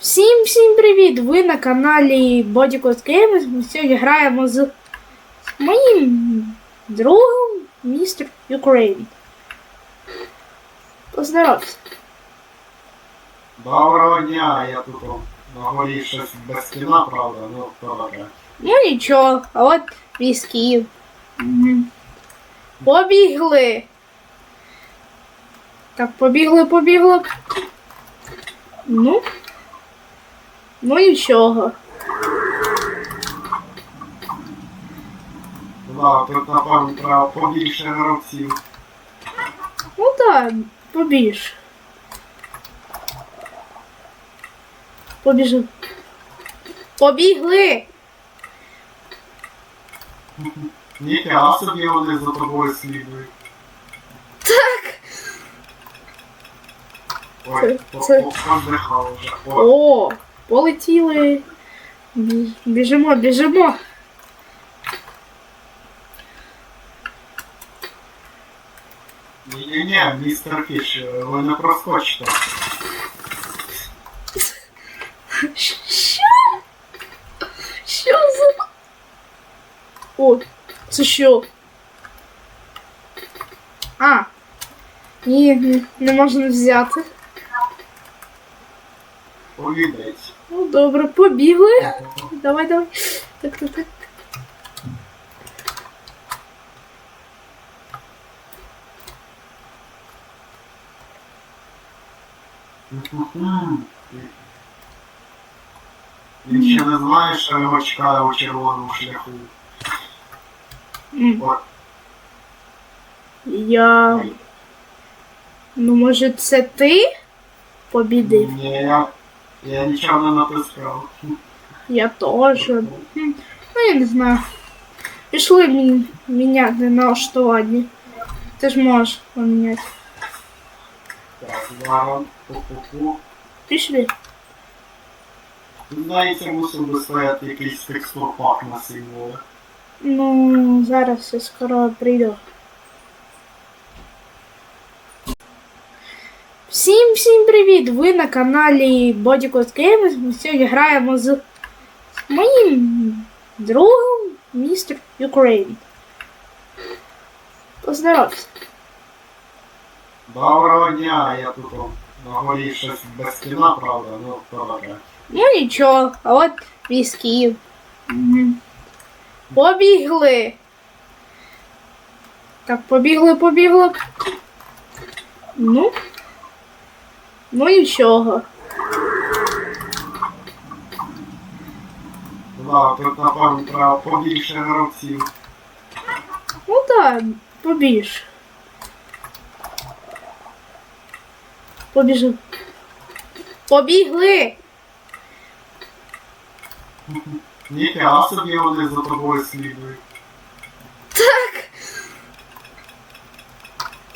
Всім всім привіт! Ви на каналі Bodycode Games. Ми сьогодні граємо з моїм другом містер Ukraine. Поздоровся. Доброго дня, я тут на горі щось без кіна, правда, ну добре. Ну нічого, а от. Мгм. Побігли. Так, побігли, побігли. Ну. Ну нічого. Да, тут напевно треба побільше гравців. Ну так, побіж. Побіжи. Побігли. Ніфіга собі вони за тобою слідують. Так. Ой, Це- це- по- поздихав вже. О, О, полетіли. Бі- Біжимо, біжимо. ні-ні-ні, містер Фіш, ви не проскочите. Що? Що за. О, це що? А. Ні, ні, не можна взяти. Повідайте. Ну, добре, побігли. Давай, давай. Так, так, так. Він ще не знає, що його чекає у червоному шляху. Я. Ну, може, це ти побідив? Ні, я, я нічого не натискав. Я теж. Хм, Ну, я не знаю. Пішли мені міняти налаштування. Ти ж можеш поміняти. Так, зараз. Пу-пу-пу. Пішли. Здається, мусив би стояти якийсь текстурпак на символи. Ну, зараз я скоро прийду. Всім всім привіт! Ви на каналі Bodycode Games. Ми сьогодні граємо з моїм другом містер Ukraine. Поздоровся. Доброго дня, я тут на горі щось без кіна, правда, ну добре. Ну нічого, а от візків. Побігли. Так, побігли, побігли. Ну. Ну нічого. Да, тут напевно треба побільше гравців. Ну так, побіж. Побіжи. Побігли. Ніфіга собі вони за тобою слідують. Так.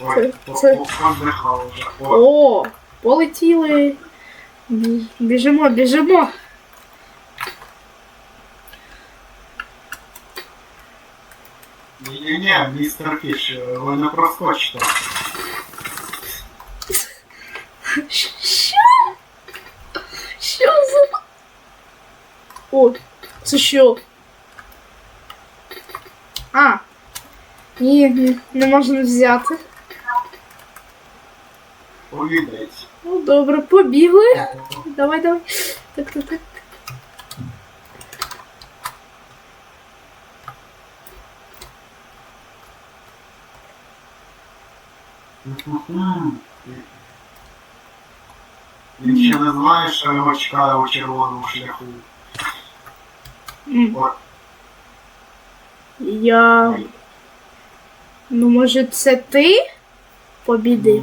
Ой, Це- це- по- поздихав вже. О, О, полетіли. Бі- Біжимо, біжимо. ні-ні-ні, містер Фіш, ви не проскочите. Що? Що за. О, це що? А. Ні, ні, не можна взяти. Повідайте. Ну, добре, побігли. Давай, давай. Так, так, так. Він ще не знає, що його чекає у червоному шляху. О, Я. Ну, може, це ти побідив?